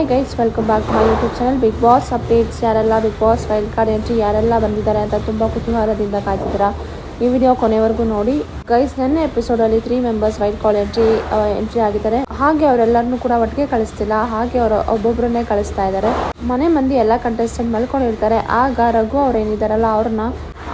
Hi guys welcome back my YouTube channel Big Boss updates ಯಾರೆಲ್ಲ Big Boss wild card entry ಯಾರೆಲ್ಲ ಬಂದಿದ್ದಾರೆ ಅಂತ ತುಂಬ ಕುತೂಹಲದಿಂದ ಕಾಯ್ತಿದ್ದೀರಾ? ಈ ವಿಡಿಯೋ ಕೊನೆವರೆಗೂ ನೋಡಿ. ಗೈಸ್ ನೆನ್ನೆ ಎಪಿಸೋಡಲ್ಲಿ three members wild card entry entry ಆಗಿದ್ದಾರೆ. ಹಾಗೆ ಅವರೆಲ್ಲರನ್ನೂ ಕೂಡ ಒಟ್ಟಿಗೆ ಕಳಿಸ್ತಿಲ್ಲ. ಹಾಗೆ ಅವರು ಒಬ್ಬೊಬ್ಬರನ್ನೇ ಕಳಿಸ್ತಾ ಇದ್ದಾರೆ. ಮನೆ ಮಂದಿ ಎಲ್ಲ ಕಂಟೆಸ್ಟೆಂಟ್ ಮಲ್ಕೊಂಡಿರ್ತಾರೆ. ಆಗ ರಘು ಅವ್ರು ಅವ್ರನ್ನ,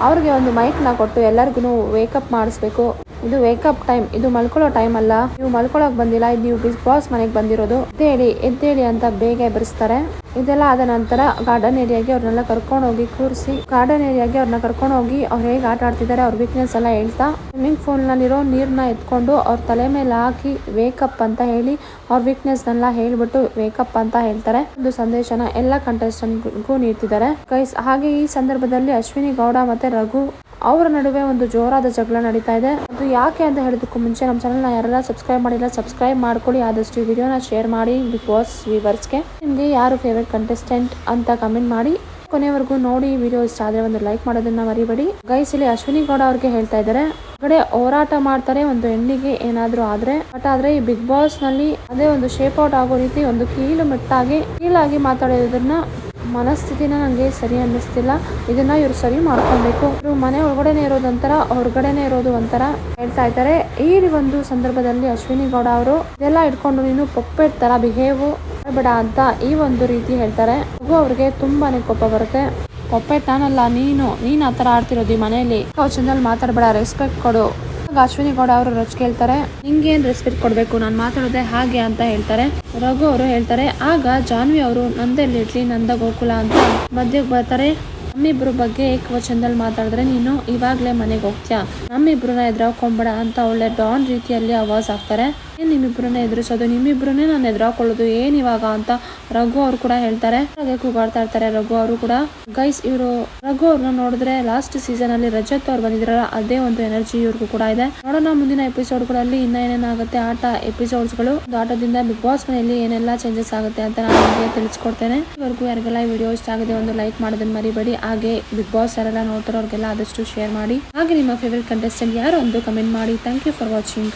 ಅವ್ರಿಗೆ ಒಂದು ಮೈಕ್ನ ಕೊಟ್ಟು ಎಲ್ಲರಿಗೂ ವೇಕಪ್ ಮಾಡಿಸ್ಬೇಕು. ಇದು ವೇಕಪ್ ಟೈಮ್ ಇದು ಮಲ್ಕೊಳ್ಳೋ ಟೈಮ್ ಅಲ್ಲ. ನೀವು ಮಲ್ಕೊಳಕ್ ಬಂದಿಲ್ಲ. ಇದು ನೀವು ಬಿಗ್ ಬಾಸ್ ಮನೆಗೆ ಬಂದಿರೋದು. ಎದ್ದೇಳಿ ಎದ್ದೇಳಿ ಅಂತ ಬೇಗ ಎಬ್ಬರಿಸ್ತಾರೆ ಇದೆಲ್ಲ ಆದ ನಂತರ ಗಾರ್ಡನ್ ಏರಿಯಾಗೆ ಅವ್ರನ್ನೆಲ್ಲ ಕರ್ಕೊಂಡು ಹೋಗಿ ಕೂರಿಸಿ, ಗಾರ್ಡನ್ ಏರಿಯಾಗೆ ಅವ್ರನ್ನ ಕರ್ಕೊಂಡು ಹೋಗಿ ಅವ್ರು ಹೇಗೆ ಆಟ ಆಡ್ತಿದ್ದಾರೆ ಅವ್ರ ವೀಕ್ನೆಸ್ ಎಲ್ಲ ಹೇಳ್ತಾ ಸ್ವಿಮ್ಮಿಂಗ್ ಪೂಲ್ನಲ್ಲಿರೋ ನಲ್ಲಿರೋ ನೀರ್ನ ಎತ್ಕೊಂಡು ಅವ್ರ ತಲೆ ಮೇಲೆ ಹಾಕಿ ವೇಕಪ್ ಅಂತ ಹೇಳಿ ಅವ್ರ ವೀಕ್ನೆಸ್ನೆಲ್ಲ ಹೇಳ್ಬಿಟ್ಟು ವೇಕಪ್ ಅಂತ ಹೇಳ್ತಾರೆ. ಒಂದು ಸಂದೇಶನ ಎಲ್ಲ ಕಂಟೆಸ್ಟೆಂಟ್ಗೂ ನೀಡ್ತಿದ್ದಾರೆ. ಕೈಸ್ ಹಾಗೆ ಈ ಸಂದರ್ಭದಲ್ಲಿ ಅಶ್ವಿನಿ ಗೌಡ ಮತ್ತೆ ರಘು ಅವರ ನಡುವೆ ಒಂದು ಜೋರಾದ ಜಗಳ ನಡೀತಾ ಇದೆ. ಅದು ಯಾಕೆ ಅಂತ ಹೇಳೋದಕ್ಕೂ ಮುಂಚೆ ನಮ್ಮ ಚಾನಲ್ನ ಯಾರೆಲ್ಲ ಸಬ್ಸ್ಕ್ರೈಬ್ ಮಾಡಿಲ್ಲ ಸಬ್ಸ್ಕ್ರೈಬ್ ಮಾಡ್ಕೊಳ್ಳಿ. ಆದಷ್ಟು ವಿಡಿಯೋನ ಶೇರ್ ಮಾಡಿ. ಬಿಗ್ ಬಾಸ್ ವ್ಯೂವರ್ಸ್ಗೆ ನಿಮಗೆ ಯಾರು ಫೇವ್ರೆಟ್ ಕಂಟೆಸ್ಟೆಂಟ್ ಅಂತ ಕಮೆಂಟ್ ಮಾಡಿ. ಕೊನೆವರೆಗೂ ನೋಡಿ ವಿಡಿಯೋ ಇಷ್ಟ ಆದರೆ ಒಂದು ಲೈಕ್ ಮಾಡೋದನ್ನ ಮರಿಬೇಡಿ. ಗೈಸ್ ಇಲ್ಲಿ ಅಶ್ವಿನಿ ಗೌಡ ಅವ್ರಿಗೆ ಹೇಳ್ತಾ ಇದ್ದಾರೆ. ಕಡೆ ಹೋರಾಟ ಮಾಡ್ತಾರೆ ಒಂದು ಹೆಣ್ಣಿಗೆ ಏನಾದರೂ ಆದ್ರೆ. ಬಟ್ ಆದ್ರೆ ಈ ಬಿಗ್ ಬಾಸ್ನಲ್ಲಿ ಅದೇ ಒಂದು ಶೇಪ್ ಔಟ್ ಆಗೋ ರೀತಿ ಒಂದು ಕೀಳು ಮೆಟ್ಟಾಗಿ, ಕೀಳಾಗಿ ಮಾತಾಡೋದನ್ನ ಮನಸ್ಥಿತಿನ ನನಗೆ ಸರಿ ಅನ್ನಿಸ್ತಿಲ್ಲ. ಇದನ್ನ ಇವರು ಸರಿ ಮಾಡ್ಕೊಬೇಕು ಇವ್ರು ಮನೆ ಒಳಗಡೆನೆ ಇರೋದು ಒಂಥರ, ಹೊರಗಡೆನೆ ಇರೋದು ಒಂಥರ ಹೇಳ್ತಾ ಇದ್ದಾರೆ. ಈ ಒಂದು ಸಂದರ್ಭದಲ್ಲಿ ಅಶ್ವಿನಿ ಗೌಡ ಅವರು, ಇದೆಲ್ಲ ಇಟ್ಕೊಂಡು ನೀನು ಪೊಪ್ಪೆಟ್ ತರ ಬಿಹೇವ್ ಬೇಡ ಅಂತ ಈ ಒಂದು ರೀತಿ ಹೇಳ್ತಾರೆ. ಮಗು ಅವ್ರಿಗೆ ತುಂಬಾನೇ ಕೋಪ ಬರುತ್ತೆ. ಪೊಪ್ಪೆಟ್ ನಾನಲ್ಲ ನೀನು ನೀನು ಆ ಥರ ಆಡ್ತಿರೋದು ಈ ಮನೆಯಲ್ಲಿ. ಚಂದಲ್ಲಿ ಮಾತಾಡಬೇಡ ರೆಸ್ಪೆಕ್ಟ್ ಕೊಡು. ಅಶ್ವಿನಿ ಗೌಡ ಅವರು ರಚ್ ಕೇಳ್ತಾರೆ. ನಿಂಗೇನ್ ರೆಸ್ಪೆಕ್ಟ್ ಕೊಡ್ಬೇಕು? ನಾನು ಮಾತಾಡೋದೆ ಹಾಗೆ ಅಂತ ಹೇಳ್ತಾರೆ. ರಘು ಅವರು ಹೇಳ್ತಾರೆ, ಆಗ ಜಾನ್ವಿ ಅವರು ನಂದೆಲ್ಲಿ ಇಡ್ಲಿ, ನಂದ ಗೋಕುಲ ಅಂತ ಮಧ್ಯಕ್ಕೆ ಬರ್ತಾರೆ. ನಮ್ಮಿಬ್ರು ಬಗ್ಗೆ ಏಕವಚನದಲ್ಲಿ ಮಾತಾಡಿದ್ರೆ ನೀನು ಇವಾಗ್ಲೇ ಮನೆಗೆ ಹೋಗ್ತೀಯಾ? ನಮ್ಮಿಬ್ರನ್ನ ಎದುರಾಕೊಂಬೇಡ ಅಂತ ಒಳ್ಳೆ ಡಾನ್ ರೀತಿಯಲ್ಲಿ ಅವಾಜ್ ಹಾಕ್ತಾರೆ. ಏನ್ ನಿಮ್ಮಿಬ್ರನ್ನ ಎದುರಿಸೋದು? ನಿಮ್ಮಿಬ್ರನ್ನೇ ನಾನು ಎದುರಾಕೊಳ್ಳೋದು. ಏನ್ ಇವಾಗ ಅಂತ ರಘು ಅವ್ರು ಕೂಡ ಹೇಳ್ತಾರೆ. ಹಾಗೆ ಕೂಗಾಡ್ತಾ ಇರ್ತಾರೆ ರಘು ಅವರು ಕೂಡ. ಗೈಸ್ ಇವರು ರಘು ಅವ್ರನ್ನ ನೋಡಿದ್ರೆ ಲಾಸ್ಟ್ ಸೀಸನ್ ಅಲ್ಲಿ ರಜತ್ ಅವ್ರು ಬಂದಿದ್ರಲ್ಲ, ಅದೇ ಒಂದು ಎನರ್ಜಿ ಇವ್ರಿಗೂ ಕೂಡ ಇದೆ. ನೋಡೋಣ ಮುಂದಿನ ಎಪಿಸೋಡ್ಗಳಲ್ಲಿ ಇನ್ನ ಏನೇನಾಗುತ್ತೆ ಆಟ ಎಪಿಸೋಡ್ಸ್ಗಳು. ಆಟದಿಂದ ಬಿಗ್ ಬಾಸ್ ಮನೆಯಲ್ಲಿ ಏನೆಲ್ಲ ಚೇಂಜಸ್ ಆಗುತ್ತೆ ಅಂತ ನಾನು ನಿಮಗೆ ತಿಳಿಸ್ಕೊಡ್ತೇನೆ. ಇವರಿಗೂ ಯಾರಿಗೆಲ್ಲ ಈ ವಿಡಿಯೋ ಇಷ್ಟ ಆಗಿದೆ ಒಂದು ಲೈಕ್ ಮಾಡೋದನ್ನ ಮರಿಬೇಡಿ. ಹಾಗೆ ಬಿಗ್ ಬಾಸ್ ಯಾರೆಲ್ಲ ನೋಡ್ತಾರೋ ಅವ್ರಿಗೆಲ್ಲ ಆದಷ್ಟು ಶೇರ್ ಮಾಡಿ. ಹಾಗೆ ನಿಮ್ಮ ಫೇವ್ರೆಟ್ ಕಂಟೆಸ್ಟೆಂಟ್ ಯಾರು ಒಂದು ಕಮೆಂಟ್ ಮಾಡಿ. Thank you for watching